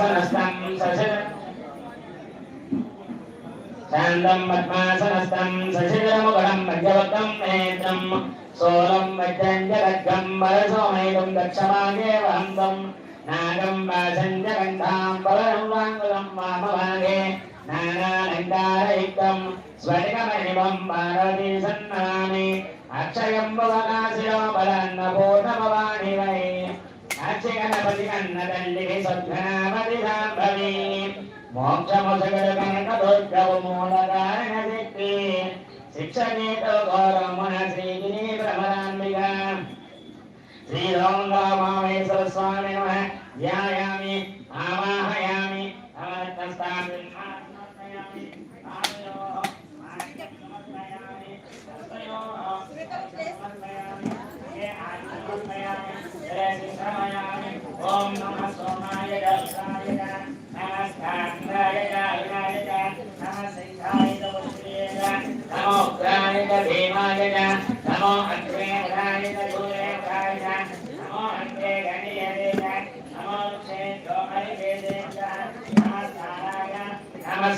సశర శాంతం పద్మాసనస్థం సశిరముఖం పంచవక్తం నేత్రం సోలం వజ్రంజలగ్గం వరసోమైకం దక్షమాగే వహంతం నాగం వాసంజగంధాం వరం వాంగులం వామభాగే నానాలంకారయుక్తం స్ఫటికమణిమం పార్వతీ సన్నామి అక్షయం భవనాశిలో బలన్నపూర్ణభవాని వై అక్షగణపతి కన్న తల్లికి సద్గణపతి సాంభవి మోక్షముసగడు కనుక దుర్గవు మూల కారణ శక్తి శిక్షణీతో గౌరవమున శ్రీగిరి భ్రమరాంబిక శ్రీరామ రామేశ్వర స్వామి నమ ధ్యాయామి ఆవాహయామి అమర్తస్థామి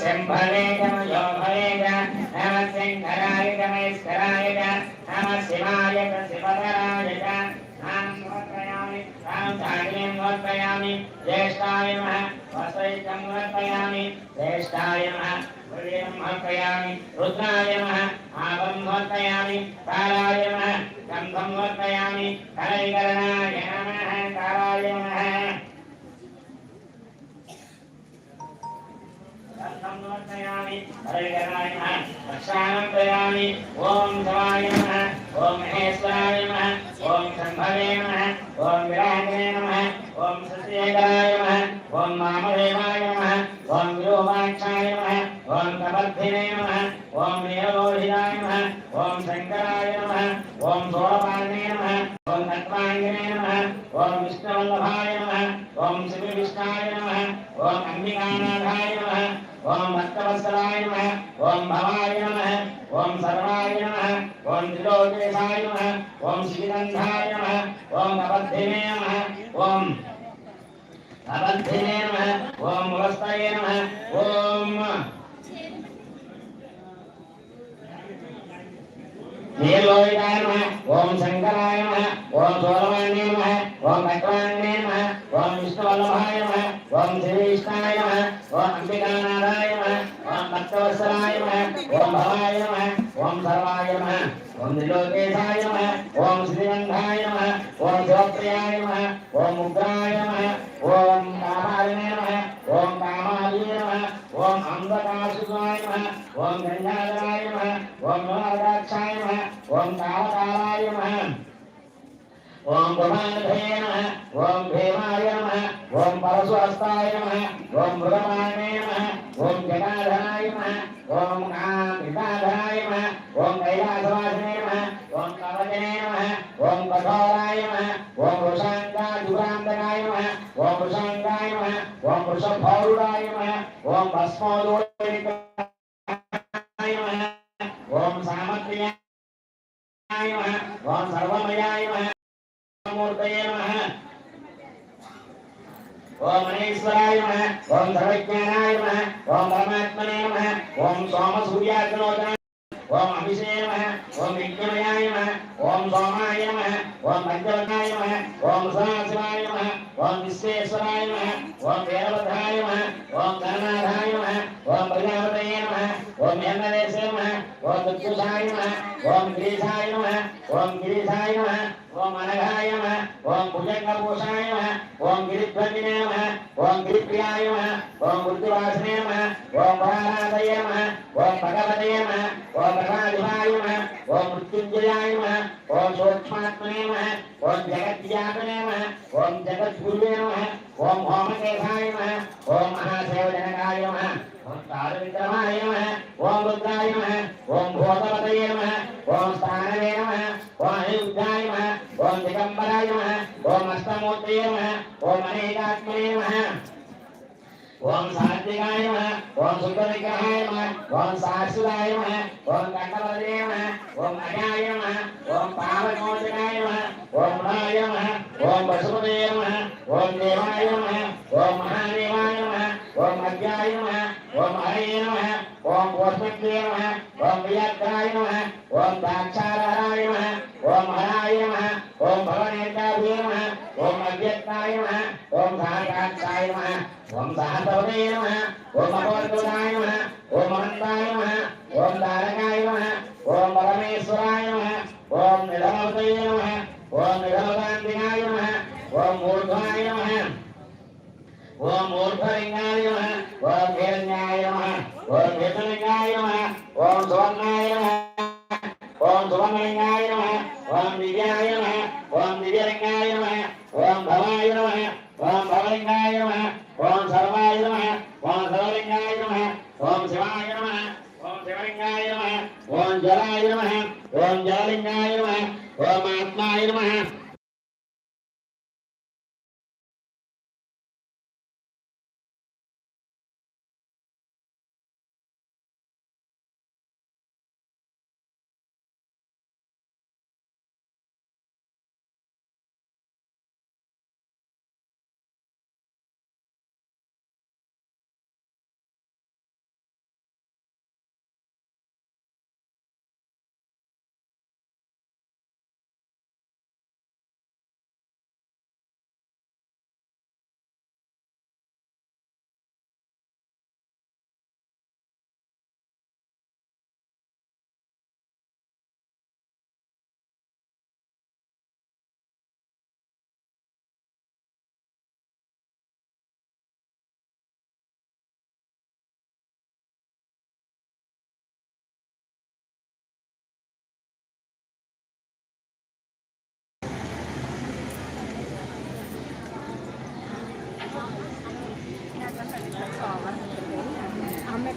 शम्भवे तमयो भवे च नम सिंहराय तमेश्वराय च नम शिवाय च शिवधराय च वर्तयामि ज्येष्ठाय नमः वसैकं वर्तयामि ज्येष्ठाय नमः हृदयं वर्तयामि रुद्राय नमः आभं वर्तयामि कालाय नमः गन्धं वर्तयामि करैकरणाय नमः कालाय नमः నమః హరిగణాయ నమః రక్షాణం ప్రయామి ఓం శివాయ నమః ఓం మహేశ్వరాయ నమః ఓం సంభవే నమః ఓం విరాజే నమః ఓం సత్యేకాయ నమః ఓం మామదేవాయ నమః ఓం విరూపాక్షాయ నమః ఓం కబద్ధినే నమః ఓం నీలలోహితాయ నమః ఓం శంకరాయ నమః ఓం సోరపాణే నమః ఓం తత్వాంగినే నమః ఓం విష్ణువల్లభాయ నమః ఓం శివ విష్ణాయ నమః ఓం అంబికానాథాయ నమః ఓం భక్తవత్సలాయ నమః ఓం భవాయ నమః ఓం సర్వాయ నమః ఓం త్రిలోకేశాయ నమః ఓం శ్రీగంధాయ నమః ఓం అబద్ధినే నమః ఓం అబద్ధినే నమః ఓం ములస్తయే నమః ఓం నీలోహితాయ నమః ఓం శంకరాయ నమః ఓం సోరవాణ్యే నమః ఓం భక్తవాణ్యే నమః ఓం విష్ణువల్లభాయ నమః ఓం శ్రీవిష్ణాయ నమః ఓం అంబికానాథాయ నమః ఓం భక్తవత్సలాయ నమః ఓం భవాయ నమః ఓం సర్వాయ నమః ఓం త్రిలోకేశాయ నమః ఓం శ్రీగంధాయ నమః ఓం శివప్రియాయ నమః ఓం ఉగ్రాయ నమః ఓం కామాలినే నమః ఓం కామాలినే నమః ఓం అంబకాసుకాయ నమః ఓం గంగాధరాయ నమః ఓం నవరాక్షాయ నమః ఓం కాలకాలాయ నమః ఓం భవానధయ నమః ఓం భీమాయ నమ ఓం పరశుహస్తాయ నమ ఓం మృగమానే నమ ఓం జగాధనాయ నమ ఓం కామితాధరాయ నమ ఓం కైలాసవాసనే నమ ఓం కవచనే నమ ఓం కఠోరాయ నమ ఓం వృషాంగాజురాంతకాయ నమ ఓం వృషాంగాయ నమ ఓం వృషభౌరుడాయ నమ ఓం భస్మోదోయ నమః ఓం సామగ్ర్యాయ నమః ఓం సర్వమయాయ నమః మూర్తయే నమః ఓం మహేశ్వరాయ నమః ఓం సర్వజ్ఞానాయ నమః ఓం పరమాత్మనే నమః ఓం సోమ సూర్యాగ్నోదన ఓం అభిషేయ నమః ఓం విజ్ఞమయాయ నమః ఓం సోమాయ నమ ఓం పంచవనాయ నమ ఓం సదాశివాయ నమ ఓం విశ్వేశ్వరాయ నమ ఓం వేరవధాయ నమ ఓం గణనాథాయ నమ ఓం ప్రజాపతయ నమ ఓం హేమదేశే నమ ఓం దుఃఖుషాయ నమ ఓం గిరీశాయ నమ ఓం గిరీశాయ నమ ఓం అనఘాయ నమ ఓం భుజంగభూషాయ నమ ఓం గిరిధ్వజనే నమ ఓం గిరిప్రియాయ నమ ఓం మృత్యువాసనే నమ ఓం భారాదయ నమ ఓం భగవతయ నమ ఓం మృత్యుంజయాయ నమః ఓం సూక్ష్మాత్మనే నమః ఓం జగద్వ్యాపనే నమః ఓం జగద్గురువే నమః ఓం హోమకేశాయ నమః ఓం మహాదేవజనకాయ నమః ఓం కాలవిక్రమాయ నమః ఓం రుద్రాయ నమః ఓం భూతపతయే నమః ఓం స్థానవే నమః ఓం అనిరుద్ధాయ నమః ఓం దిగంబరాయ నమః ఓం అష్టమూర్తయే నమః ఓం అనేకాత్మనే నమః ఓం సాత్వికాయ నమః ఓం సుందరవిగ్రహాయ నమ ఓం సాక్షురాయ నమ ఓం కంఠవదే నమ ఓం అజాయ నమ ఓం పావనోదకాయ నమ ఓం మృణాయ నమ ఓం పశుపతయ నమ ఓం దేవాయ నమ ఓం మహాదేవాయ నమ ఓం అజ్ఞాయ నమ ఓం హరే నమ ఓం పుష్పక్రియే నమ ఓం ఏకాక్షాయ నమ ఓం సహసవదే నమ ఓం అపవర్తుడాయ నమ ఓం అనంతాయ నమ ఓం దారకాయ నమ ఓం పరమేశ్వరాయ నమ ఓం నిధమవతయ నమ ఓం నిధమకాంతినాయ నమ ఓం మూర్ధనాయ నమ ఓం మూర్ధలింగాయ నమ ఓం హిరణ్యాయ నమ ఓం హిరణ్యలింగాయ నమ ఓం సువర్ణాయ నమ ఓం సువర్ణలింగాయ నమః ఓం దివ్యాయ నమః ఓం దివ్యలింగాయ నమః ఓం భవాయ నమః ఓం భవలింగాయ నమః ఓం సర్వాయ నమః ఓం సర్వలింగాయ నమః ఓం శివాయ నమః ఓం శివలింగాయ నమః ఓం జలాయ నమః ఓం జలలింగాయ నమః ఓం ఆత్మాయ నమః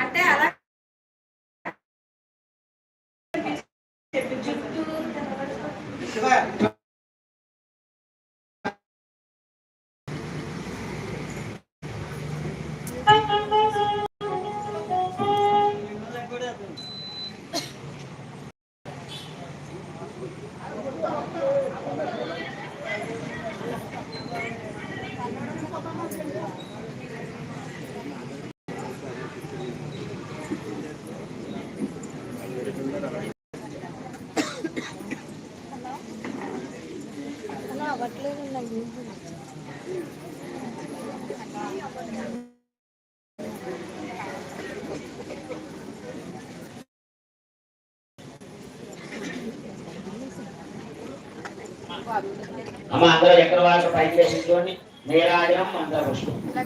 అంటే అలా శివ అమ్మ అందరూ ఎక్కడ వాళ్ళు పైకి వేసి చూడండి. నీరాజనం మంత్రపుష్పం ఇలా